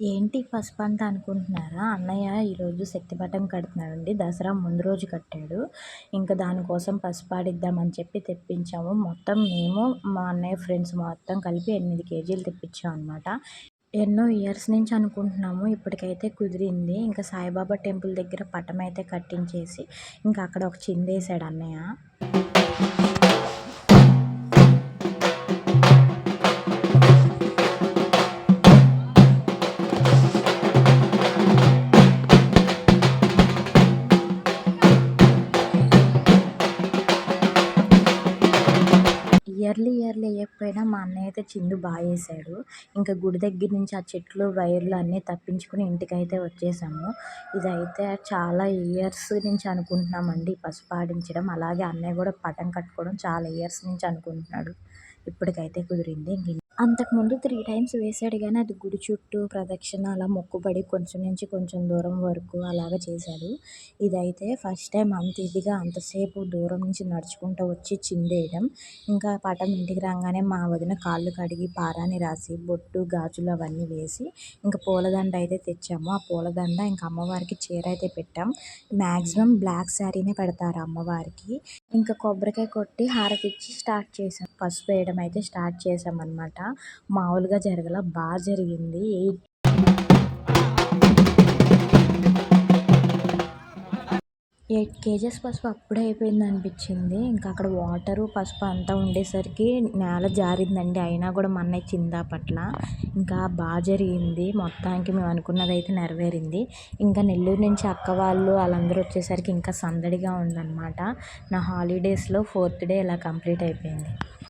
ఏంటి ఫస్ట్ అంతా అనుకుంటున్నారా? అన్నయ్య ఈరోజు శక్తిపటం కడుతున్నాడండి. దసరా ముందు రోజు కట్టాడు. ఇంకా దానికోసం పసిపాడిద్దామని చెప్పి తెప్పించాము. మొత్తం మేము మా అన్నయ్య ఫ్రెండ్స్ మొత్తం కలిపి ఎనిమిది కేజీలు తెప్పించాం అనమాట ఎన్నో ఇయర్స్ నుంచి అనుకుంటున్నాము. ఇప్పటికైతే కుదిరింది. ఇంకా సాయిబాబా టెంపుల్ దగ్గర పటం అయితే కట్టించేసి ఇంకా అక్కడ ఒక చిందేసాడు అన్నయ్య. ఇయర్లీ ఇయర్లీ వేయకపోయినా మా అన్నయ్య అయితే చిందు బాగా వేసాడు ఇంకా గుడి దగ్గర నుంచి ఆ చెట్లు వైర్లు అన్నీ తప్పించుకుని ఇంటికైతే వచ్చేసాము. ఇదైతే చాలా ఇయర్స్ నుంచి అనుకుంటున్నామండి పసుపు ఆడించడం అలాగే అన్నయ్య కూడా పటం కట్టుకోవడం చాలా ఇయర్స్ నుంచి అనుకుంటున్నాడు. ఇప్పటికైతే కుదిరింది. అంతకుముందు త్రీ టైమ్స్ వేసాడు కానీ అది గుడి చుట్టూ ప్రదక్షిణ అలా మొక్కుబడి కొంచెం నుంచి కొంచెం దూరం వరకు అలాగ చేశాడు. ఇదైతే ఫస్ట్ టైం అంత ఇదిగా అంతసేపు దూరం నుంచి నడుచుకుంటూ వచ్చి చిందేయడం. ఇంకా పటం ఇంటికి రాగానే మా వదిన కాళ్ళు కడిగి పారాని రాసి బొట్టు గాజులు అవన్నీ వేసి ఇంకా పూలదండ అయితే తెచ్చాము. ఆ పూలదండ ఇంకా అమ్మవారికి చీర అయితే పెట్టాం. మ్యాక్సిమం బ్లాక్ శారీనే పెడతారు అమ్మవారికి. ఇంకా కొబ్బరికాయ కొట్టి హారతి ఇచ్చి స్టార్ట్ చేసాం పసుపు వేయడం అయితే స్టార్ట్ చేసాం అనమాట మామూలుగా జరగల బాగా జరిగింది. ఎయిట్ ఎయిట్ కేజెస్ పసుపు అప్పుడే అయిపోయింది అనిపించింది. ఇంకా అక్కడ వాటరు పసుపు అంతా ఉండేసరికి నేల జారిందండి. అయినా కూడా మా అన్నయ్య చిందా పట్ల. ఇంకా బాగా జరిగింది. మొత్తానికి మేము అనుకున్నది అయితే నెరవేరింది. ఇంకా నెల్లూరు నుంచి అక్క వాళ్ళు వాళ్ళందరూ వచ్చేసరికి ఇంకా సందడిగా ఉందన్నమాట. నా హాలిడేస్లో ఫోర్త్ డే ఇలా కంప్లీట్ అయిపోయింది.